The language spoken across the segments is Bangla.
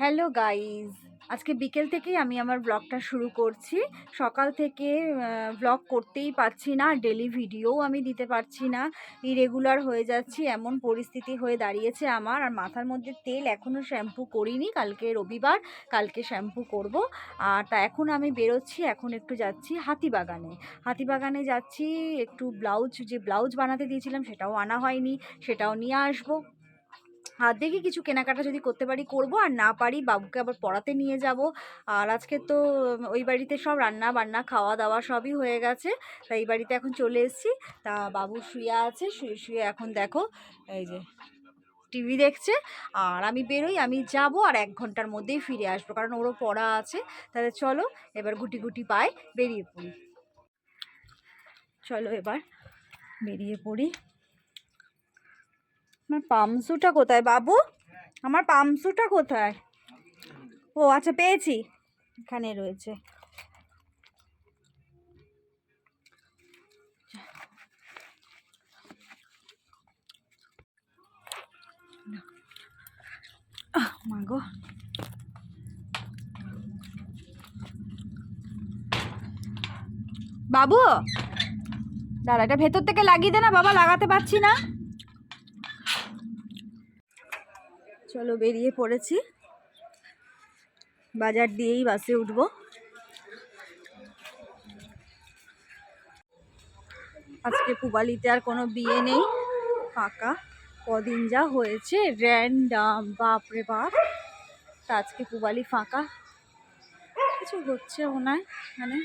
হ্যালো গাইজ আজকে বিকেল থেকেই আমি আমার ব্লগটা শুরু করছি। সকাল থেকে ব্লগ করতেই পারছি না ডেলি ভিডিও আমি দিতে পারছি না। ইরেগুলার হয়ে যাচ্ছি, এমন পরিস্থিতি হয়ে দাঁড়িয়েছে আমার। আর মাথার মধ্যে তেল এখনও শ্যাম্পু করিনি। কালকে রবিবার, কালকে শ্যাম্পু করব। আর তা এখন আমি বেরোচ্ছি, এখন একটু যাচ্ছি হাতিবাগানে। হাতিবাগানে যাচ্ছি, একটু ব্লাউজ যে ব্লাউজ বানাতে দিয়েছিলাম সেটাও আনা হয়নি, সেটাও নিয়ে আসব। দেখি কিছু কেনাকাটা যদি করতে পারি, করব। আর না পারি, বাবুকে আবার পড়াতে নিয়ে যাব। আর আজকে তো, ওই বাড়িতে সব রান্না বান্না খাওয়া দাওয়া সবই হয়ে গেছে। তাই এই বাড়িতে এখন চলে এসেছি। তা বাবু শুয়ে আছে, শুয়ে শুয়ে এখন দেখো, এই যে টিভি দেখছে। আর আমি বেরোই, আমি যাব আর এক ঘণ্টার মধ্যেই ফিরে আসব, কারণ ওরও পড়া আছে। তাহলে চলো, এবার গুটি গুটি পায় বেরিয়ে পড়ি। চলো এবার বেরিয়ে পড়ি। আমার পামসুটা কোথায় বাবু? আমার পামসুটা কোথায়? ও আচ্ছা পেয়েছি। এখানে রয়েছে। আহ, মা গো। বাবু দাঁড়া এটা ভেতর থেকে লাগিয়ে দে না বাবা লাগাতে পারছি না। চলো বেরিয়ে পড়েছি। বাজার দিয়েই বাসে উঠবো। আজকে পুবালিতে আর কোনো বিয়ে নেই। ফাঁকা। কদিন যা হয়েছে র্যান্ডাম বাপরে বাপ। তা আজকে পুবালি ফাঁকা। কিছু হচ্ছে হয় মানে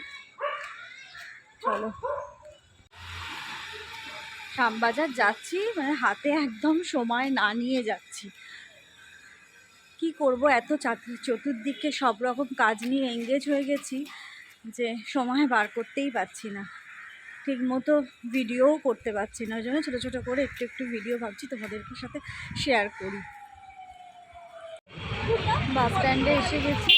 চলো। শ্যামবাজার যাচ্ছি মানে হাতে একদম সময় না নিয়ে যাচ্ছি। কি করব? এত চাত- চতুর্দিকে সব রকম কাজ নিয়ে এঙ্গেজ হয়ে গেছি যে সময় বার করতেই পারছি না। ঠিক মতো ভিডিওও করতে পারছি না। ওই জন্য ছোটো ছোটো করে একটু একটু ভিডিও ভাবছি তোমাদেরকে সাথে শেয়ার করি। বাস স্ট্যান্ডে এসে গেছি।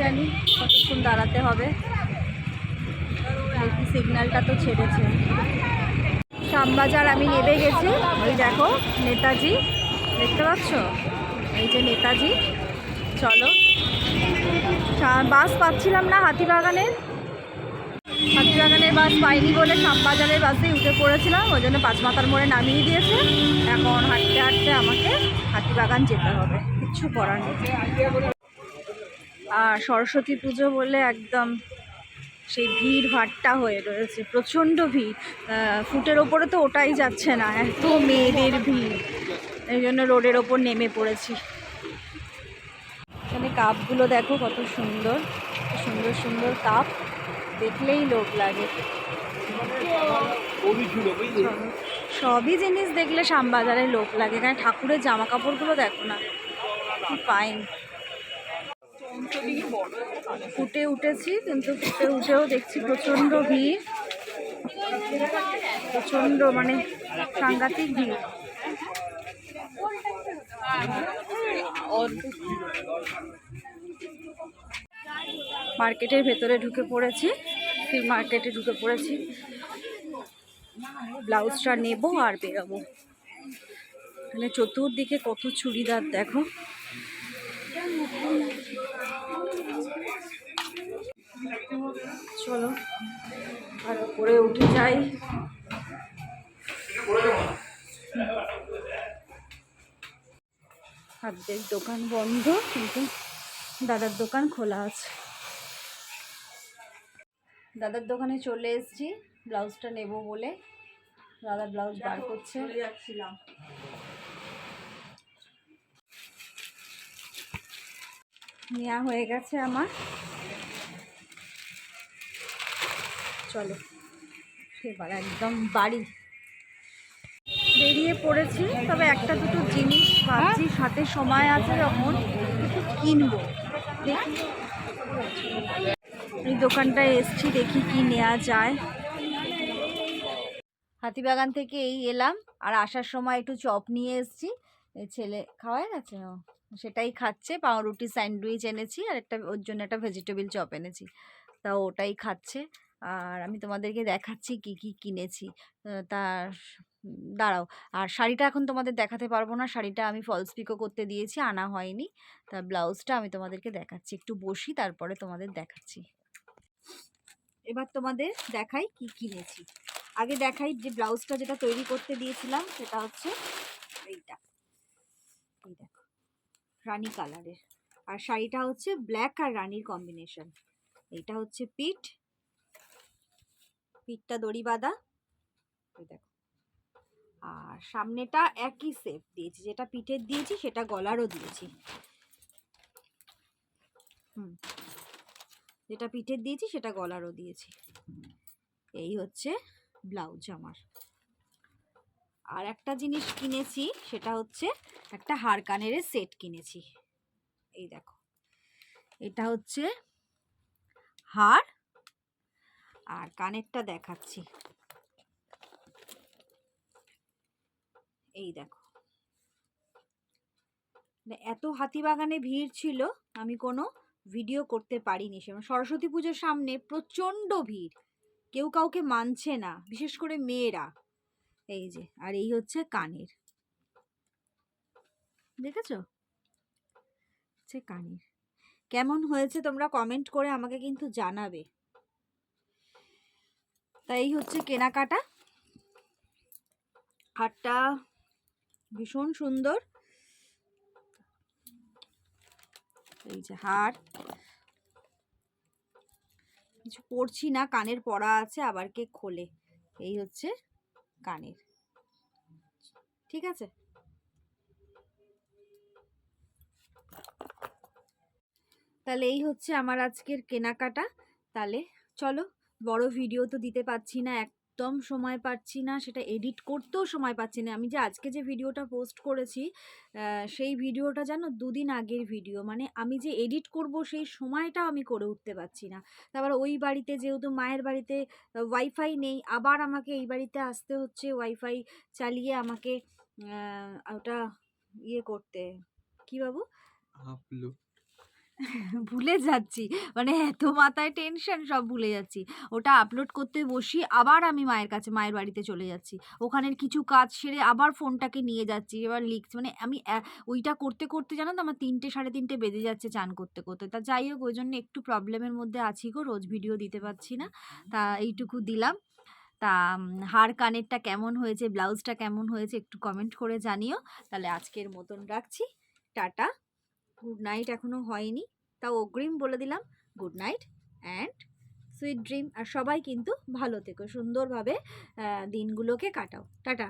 জানি কতক্ষণ দাঁড়াতে হবে। সিগন্যালটা তো ছেড়েছে। শ্যামবাজার আমি নেমে গেছি। ওই দেখো, নেতাজি। দেখতে পাচ্ছ? এই যে নেতাজি। চলো। বাস পাচ্ছিলাম না হাতিবাগানের। হাতিবাগানের বাস পাইনি বলে শ্যামবাজারের বাসে উঠে পড়েছিলাম। ওই জন্য পাঁচমাথার মোড়ে নামিয়ে দিয়েছে। এখন হাঁটতে হাঁটতে আমাকে হাতিবাগান যেতে হবে। কিচ্ছু করার নেই। আর সরস্বতী পুজো বলে একদম সেই ভিড় ভাট্টা হয়ে রয়েছে, প্রচণ্ড ভিড়। ফুটের ওপরে তো ওটাই যাচ্ছে না, এত মেয়েদের ভিড়। এই জন্য রোডের ওপর নেমে পড়েছি। এখানে কাপগুলো দেখো কত সুন্দর সুন্দর সুন্দর কাপ, দেখলেই লোক লাগে। সবই জিনিস দেখলে শ্যামবাজারে লোক লাগে এখানে ঠাকুরের জামা কাপড়গুলো দেখো না, কি ফাইন ফুটে উঠেছি, কিন্তু ফুটে উঠেও দেখছি প্রচণ্ড ভিড়। প্রচণ্ড মানে সাংঘাতিক ভিড়। মার্কেটের ভেতরে ঢুকে পড়েছি ফির মার্কেটে ঢুকে পড়েছি। ব্লাউজটা নেব আর বেরোবো। এখানে চতুর্দিকে কত চুড়িদার দেখো। চলো আর উপরে উঠে যাই। খাদ্যের দোকান বন্ধ কিন্তু দাদার দোকান খোলা আছে। দাদার দোকানে চলে এসেছি ব্লাউজটা নেব বলে। দাদা ব্লাউজ বার করছে। নেওয়া হয়ে গেছে আমার। চলো। এবার একদম বাড়ি। বেরিয়ে পড়েছি, তবে একটা দুটো জিনিস ভাবছি, সাথে সময় আছে যখন কিনবো। এই দোকানটায় এসছি, দেখি কি নেওয়া যায়। হাতিবাগান থেকে এই এলাম, আর আসার সময় একটু চপ নিয়ে এসছি। ছেলে খাওয়াই গেছে? ও, সেটাই খাচ্ছে, পাউরুটি স্যান্ডউইচ এনেছি, আর একটা, ওর জন্য একটা ভেজিটেবিল চপ এনেছি। তা ওটাই খাচ্ছে। আর আমি তোমাদেরকে দেখাচ্ছি কি কি কিনেছি। তার, দাঁড়াও। আর শাড়িটা এখন তোমাদের দেখাতে পারব না। শাড়িটা আমি ফলস পিকো করতে দিয়েছি, আনা হয়নি। তা ব্লাউজটা আমি তোমাদেরকে দেখাচ্ছি। একটু বসি, তারপরে তোমাদের দেখাচ্ছি। এবার তোমাদের দেখাই কি কিনেছি। আগে দেখাই যে ব্লাউজটা যেটা তৈরি করতে দিয়েছিলাম, সেটা হচ্ছে এইটা। এই দেখো, রানী কালারের। আর শাড়িটা হচ্ছে ব্ল্যাক আর রানীর কম্বিনেশন এইটা হচ্ছে পিঠ পিঠটা দড়ি বাঁধা। দেখো। আর সামনেটা একই সেপ দিয়েছি। যেটা পিঠের দিয়েছি, সেটা গলারও দিয়েছি। হুম। যেটা পিঠের দিয়েছি, সেটা গলারও দিয়েছি। এই হচ্ছে ব্লাউজ আমার। আর একটা জিনিস কিনেছি, সেটা হচ্ছে একটা হার কানের সেট কিনেছি। এই দেখো। এটা হচ্ছে হার আর কানেরটা দেখাচ্ছি। এই দেখো। মানে এত হাতিবাগানে ভিড় ছিল, আমি কোনো ভিডিও করতে পারিনি সে সরস্বতী পুজোর সামনে প্রচণ্ড ভিড়। কেউ কাউকে মানছে না, বিশেষ করে মেয়েরা। এই যে, আর এই হচ্ছে কানের। দেখেছ? হচ্ছে কানের। কেমন হয়েছে তোমরা কমেন্ট করে আমাকে কিন্তু জানাবে। তাই এই হচ্ছে কেনাকাটা। হারটা ভীষণ সুন্দর। এই যে হার। কিছু পরছি না, কানের পরা আছে, আবার কে খোলে। এই হচ্ছে কানের। ঠিক আছে? তাহলে এই হচ্ছে আমার আজকের কেনাকাটা। তাহলে চলো বড় ভিডিও তো দিতে পারছি না, একদম সময় পাচ্ছি না, সেটা এডিট করতেও সময় পাচ্ছি না। আমি যে আজকে যে ভিডিওটা পোস্ট করেছি সেই ভিডিওটা জানো দুদিন আগের ভিডিও মানে আমি যে এডিট করব সেই সময়টা আমি করে উঠতে পারছি না। তারপর ওই বাড়িতে যেহেতু মায়ের বাড়িতে ওয়াইফাই নেই, আবার আমাকে এই বাড়িতে আসতে হচ্ছে ওয়াইফাই চালিয়ে আমাকে ওটা ইয়ে করতে। কি বাবু? আপলো। ভুলে যাচ্ছি। মানে এত মাথায় টেনশন সব ভুলে যাচ্ছি। ওটা আপলোড করতে বসি, আবার আমি মায়ের কাছে, মায়ের বাড়িতে চলে যাচ্ছি। ওখানের কিছু কাজ সেরে আবার ফোনটাকে নিয়ে যাচ্ছি, এবার লিখছি। মানে আমি ওইটা করতে করতে জানো তো আমার তিনটে, সাড়ে তিনটে বেজে যাচ্ছে চান করতে করতে। তা যাই হোক ওই জন্য একটু প্রবলেমের মধ্যে আছি গো, রোজ ভিডিও দিতে পারছি না। তা এইটুকু দিলাম। তা হার কানেরটা কেমন হয়েছে ব্লাউজটা কেমন হয়েছে একটু কমেন্ট করে জানিও। তাহলে আজকের মতন রাখছি। টাটা। গুড নাইট এখনও হয়নি। তাও অগ্রিম বলে দিলাম, good night and sweet dream. আর সবাই কিন্তু ভালো থেকো, সুন্দরভাবে দিনগুলোকে কাটাও। টাটা।